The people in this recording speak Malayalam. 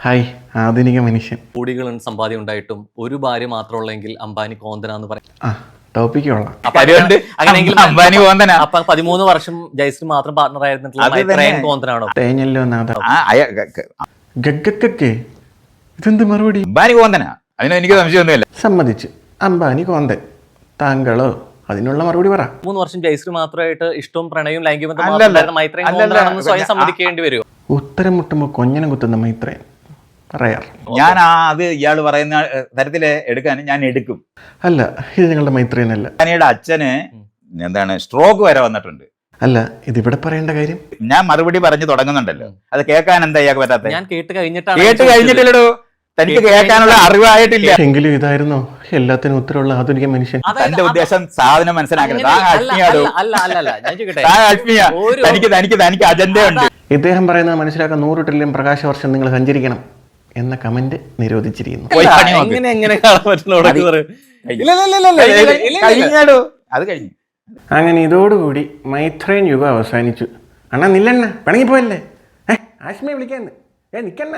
ഹായ് ആധുനിക മനുഷ്യൻ. കോടികളും സമ്പാദ്യം ഉണ്ടായിട്ടും ഒരു ഭാര്യ മാത്രമുള്ളെങ്കിൽ അംബാനി കോന്തന എന്ന് പറയും അതുകൊണ്ട് അങ്ങനെയെങ്കിൽ പതിമൂന്ന് വർഷം ജയശ്രീ മാത്രം പാർട്ണർ തന്നെ. കോന്തനാണോ? തേഞ്ഞല്ലോ നാഥ. ആ, അയ- ക- ക- ഗഗ്ഗക്കെ ഇതെന്ത് മറുപടി? അംബാനി കോന്തനാ. അതിന് എനിക്ക് സംശയമൊന്നുമില്ല. സമ്മതിച്ചു. അംബാനി കോന്തൻ. താങ്കളോ? അതിനുള്ള മറുപടി പറ. മൂന്ന് വർഷം ജയശ്രീ മാത്രമായിട്ട് ഇഷ്ടവും പ്രണയവും ലൈംഗിക ബന്ധം സ്വയം സമ്മതിക്കേണ്ടി വരുമോ ഉത്തരം മുട്ടുമ്പോൾ കൊഞ്ഞനം കുത്തുന്ന മൈത്രേൻ പറയാർ ഞാൻ ആ അത് ഇയാൾ പറയുന്ന തരത്തിൽ തരത്തിൽ എടുക്കാൻ ഞാൻ എടുക്കും. അല്ല ഇത് ഞങ്ങളുടെ മൈത്രേനല്ല. ഞാനിയുടെ അച്ഛന് എന്താണ് സ്ട്രോക്ക് വരെ വന്നിട്ടുണ്ട്. അല്ല ഇതിവിടെ പറയേണ്ട കാര്യം? ഞാൻ മറുപടി പറഞ്ഞു തുടങ്ങുന്നുണ്ടല്ലോ. അത് കേൾക്കാൻ എന്താ ഇയാൾക്ക് പറ്റാത്ത? ഞാൻ കേട്ട് കഴിഞ്ഞിട്ടാണ് കേട്ട്. കഴിഞ്ഞിട്ടില്ലടോ. തനിക്ക് കേൾക്കാനുള്ള അറിവായിട്ടില്ല. എങ്കിലും ഇതായിരുന്നു എല്ലാത്തിനും ഉത്തരവുള്ള ആധുനിക മനുഷ്യൻ. തന്റെ ഉദ്ദേശം സാധനം മനസ്സിലാക്കണം അങ്ങനെ- താൻ അല്ല, ആത്മീയാടോ? അല്ല, അല്ല, അല്ല, അല്ല. ഞാൻ ചോദിക്കട്ടെ? താൻ ആത്മീയ? തനിക്ക് തനിക്ക് തനിക്ക് അജണ്ട ഉണ്ട് ഇദ്ദേഹം പറയുന്നത് മനസ്സിലാക്കാൻ നൂറ് ട്രില്യൺ പ്രകാശവർഷം നിങ്ങൾ സഞ്ചരിക്കണം എന്ന കമന്റ് നിരോധിച്ചിരിക്കുന്നു. എങ്ങനെ കാണാൻ പറ്റുന്ന അത് കഴിഞ്ഞു. അങ്ങനെ ഇതോടുകൂടി മൈത്രേൻ യുഗം അവസാനിച്ചു. അണ്ണാ നില്ലണ്ണ പിണങ്ങിപ്പോയല്ലേ? ഏ ആശ്മയെ വിളിക്കാന്ന്. ഏ നിക്കണ്ണ.